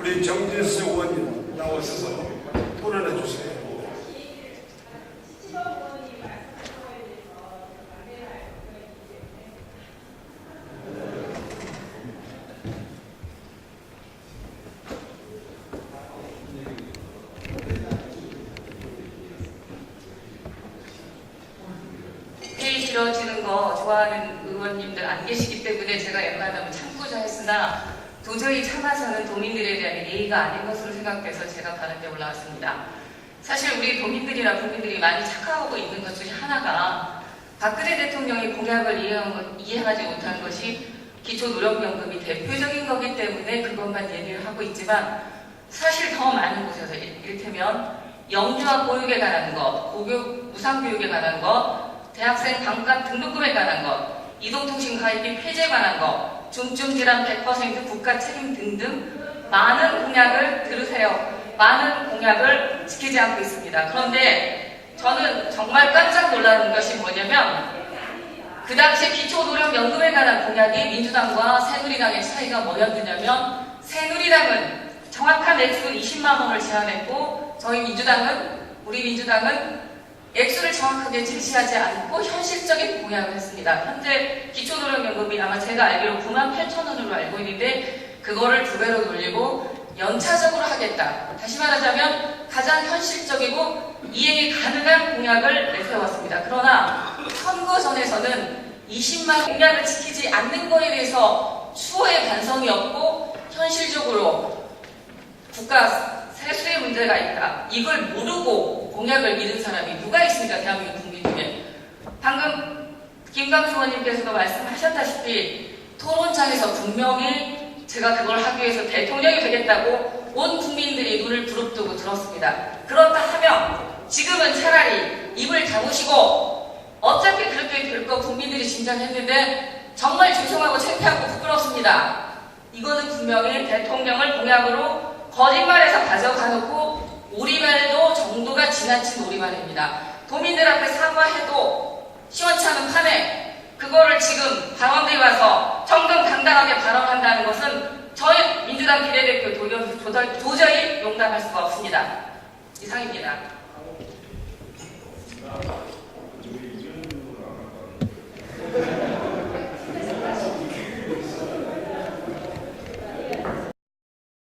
우리 정진수 의원님 나오셔서 토론해 주세요. 길어지는 거 좋아하는 의원님들 안 계시기 때문에 제가 웬만하면 참고자 했으나 도저히 참아서는 도민들에 대한 예의가 아닌 것으로 생각돼서 제가 발언에 올라왔습니다. 사실 우리 도민들이나 국민들이 많이 착각하고 있는 것 중에 하나가 박근혜 대통령이 공약을 이해하지 못한 것이 기초노령연금이 대표적인 거기 때문에 그것만 얘기를 하고 있지만 사실 더 많은 곳에서 일- 이를테면 영유아 보육에 관한 것, 고교 무상교육에 관한 것, 대학생 반값 등록금에 관한 것, 이동통신 가입비 폐지에 관한 것, 중증질환 100% 국가 책임 등등 많은 공약을 들으세요. 많은 공약을 지키지 않고 있습니다. 그런데 저는 정말 깜짝 놀라는 것이 뭐냐면 그 당시 기초노령연금에 관한 공약이 민주당과 새누리당의 차이가 뭐였느냐면 새누리당은 정확한 액수는 20만 원을 제안했고 저희 민주당은 우리 민주당은 액수를 정확하게 제시하지 않고 현실적인 공약을 했습니다. 현재 기초노령연금이 아마 제가 알기로 9만 8천 원으로 알고 있는데 그거를 두 배로 돌리고 연차적으로 하겠다. 다시 말하자면 가장 현실적이고 이행이 가능한 공약을 내세웠습니다. 그러나 선거전에서는 20만 공약을 지키지 않는 거에 대해서 추호의 반성이 없고 현실적으로 국가 문제가 있다. 이걸 모르고 공약을 믿은 사람이 누가 있습니까? 대한민국 국민 중에. 방금 김광수 의원님께서도 말씀하셨다시피 토론장에서 분명히 제가 그걸 하기 위해서 대통령이 되겠다고 온 국민들이 눈을 부릅뜨고 들었습니다. 그렇다 하면 지금은 차라리 입을 다무시고 어차피 그렇게 될 거 국민들이 짐작했는데 정말 죄송하고 창피하고 부끄럽습니다. 이거는 분명히 대통령을 공약으로 거짓말해서 가져가놓고 우리말도 정도가 지나친 우리말입니다. 도민들 앞에 사과해도 시원치 않은 판에 그거를 지금 발언대에 와서 정정당당하게 발언한다는 것은 저희 민주당 비례대표 도저- 도저- 도저히 용납할 수가 없습니다. 이상입니다.